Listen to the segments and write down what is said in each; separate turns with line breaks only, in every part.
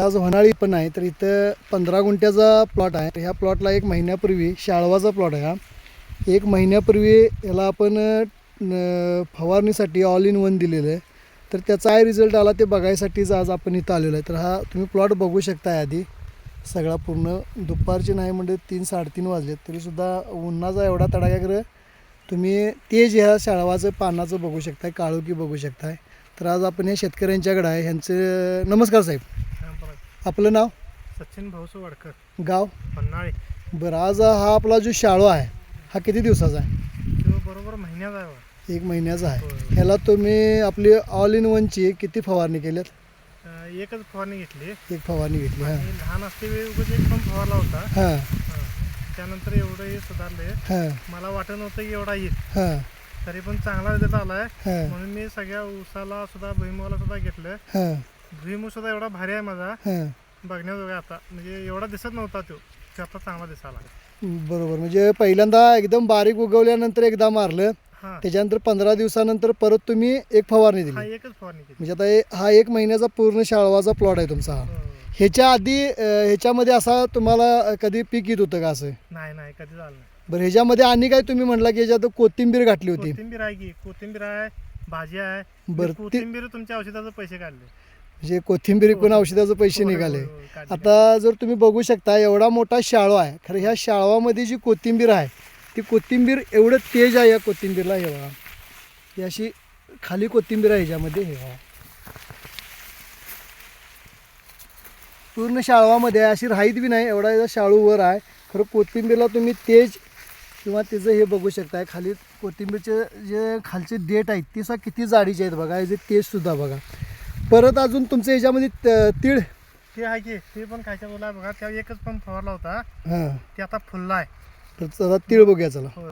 आज होणाळी पण आहे तर इथं पंधरा गुंठ्याचा प्लॉट आहे. ह्या प्लॉटला एक महिन्यापूर्वी शाळवाचा प्लॉट आहे हा. एक महिन्यापूर्वी याला आपण फवारणीसाठी ऑल इन वन दिलेलं आहे. तर त्याचा काय रिझल्ट आला ते बघायसाठीच आज आपण इथं आलेलो आहे. तर हा तुम्ही प्लॉट बघू शकता आधी. सगळा पूर्ण दुपारचे नाही म्हणजे तीन साडेतीन वाजलेत. तरीसुद्धा उन्हाचा एवढा तडाख्याकडं तुम्ही तेज ह्या शाळवाचं पानाचं बघू शकताय काळोखी बघू शकताय. तर आज आपण हे शेतकऱ्यांच्याकडं आहे. ह्यांचं नमस्कार साहेब. आपलं नाव?
सचिन भाऊसो वाडकर.
गाव?
पन्हाळे.
बरं आज हा आपला जो शाळू आहे हा किती दिवसाचा आहे?
तो बरोबर महिन्यात आहे बा.
एक महिन्याचा आहे.
होय.
ह्याला तुम्ही आपली ऑल इन वनची किती फवारणी केल्यात?
अं, एकच फवारणी घेतली.
एक फवारणी घेतली हां.
लहान असते वेळी उगाच एक पण फवारला होता.
हां.
हां. त्यानंतर एवढं हे सुधारले
हां.
मला वाटत नव्हतं की एवढा येईल.
हां.
तरी पण चांगला रिझल्ट आलाय.
हां.
म्हणून मी सगळ्या उसाला सुद्धा भुईमुगाला सुद्धा घेतलं.
हां.
भुईमुग सुद्धा एवढा भारी आहे माझा.
हां.
बघण्याजोगा आता. म्हणजे एवढा दिसत नव्हता तो. ते आता चांगला दिसायला
बरोबर. म्हणजे पहिल्यांदा एकदम बारीक उगवल्यानंतर एकदा मारलं.
हा.
त्याच्यानंतर पंधरा दिवसानंतर परत तुम्ही एक फवारणी
हा
दिली
एकच फवारणी केली.
म्हणजे आता हे- हा एक महिन्याचा पूर्ण शाळवाचा प्लॉट आहे तुमचा हा.
हो.
ह्याच्या आधी अं, ह्याच्यामध्ये असा तुम्हाला अं, कधी पीक येत होतं का असं?
नाही नाही कधी झालं नाही.
बरं ह्याच्यामध्ये आणि काय तुम्ही म्हटला की ह्याच्यात कोथिंबीर घातली होती?
कोथिंबीर आहे की कोथिंबीर आहे भाजी आहे.
बरं, ते-
कोथिंबीर तुमच्या औषधाचे पैसे काढले.
म्हणजे कोथिंबीर विकून औषधाचे पैसे निघाले.
होय, होय, काढले.
आता जर तुम्ही बघू शकता एवढा मोठा शाळू आहे. खरं ह्या शाळवामध्ये जी कोथिंबीर आहे ती कोथिंबीर एवढं तेज आहे या कोथिंबीरला हे बघा. ही अशी खाली कोथिंबीर आहे ह्याच्यामध्ये हे बघा. पूर्ण शाळवामध्ये आहे. अशी राहीत बी नाही एवढा याचा शाळू वर आहे. खरं कोथिंबीरला तुम्ही तेज किंवा त्याचं हे बघू शकताय. खाली कोथिंबीरचे जे खालचे देठ आहेत ते सुद्धा किती जाडीचे आहेत बघा. याचे तेजसुद्धा बघा. परत अजून तुमच्या ह्याच्यामध्ये त- तीळ?
ते आहे की ते पण खायच्या बोला. बघा त्या एकच पण फवारला होता.
हां.
ते आता फुलला आहे
तर चला तीळ बघूया चला.
हो.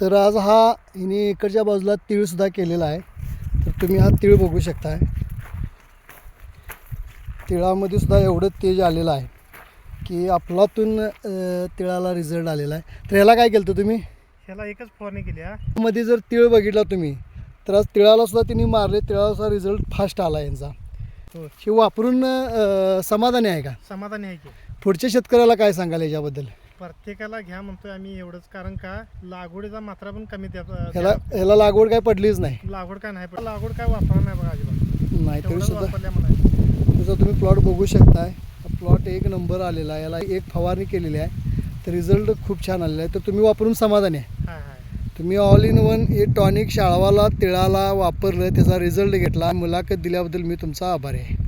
तर आज हा हिने इकडच्या बाजूला तीळसुद्धा केलेला आहे. तर तुम्ही हा तीळ बघू शकताय. तिळामध्ये सुद्धा एवढं तेज आलेलं आहे की आपलातून अं, तिळाला रिझल्ट आलेला आहे. तर ह्याला काय केलं होतं तुम्ही?
ह्याला एकच फवारणी केली हा.
मध्ये जर तीळ बघितला तुम्ही तर आज तिळाला सुद्धा त्यांनी मारले तिळाला सुद्धा रिझल्ट फास्ट आला यांचा.
हो.
हे वापरून अं, समाधानी आहे का?
समाधानी आहे की.
पुढच्या शेतकऱ्याला काय सांगाल याच्याबद्दल?
प्रत्येकाला घ्या म्हणतोय आम्ही एवढंच कारण का लागवडीचा मात्रा पण कमी त्यात
ह्याला ह्याला लागवड काय पडलीच नाही.
लागवड काय नाही पण लागवड काय वापरणार नाही बघा अजिबात.
नाही तरी
तेवढंच
सुद्धा
वापरल्या
तुम्ही प्लॉट बघू शकताय प्लॉट एक नंबर आलेला आहे याला एक फवारणी केलेली आहे तर रिझल्ट खूप छान आलेला आहे. तर तुम्ही वापरून समाधानी आहे. तुम्ही ऑल इन वन हे टॉनिक शाळवाला तिळाला वापरलं त्याचा रिझल्ट घेतला. मुलाखत दिल्याबद्दल मी तुमचा आभारी आहे.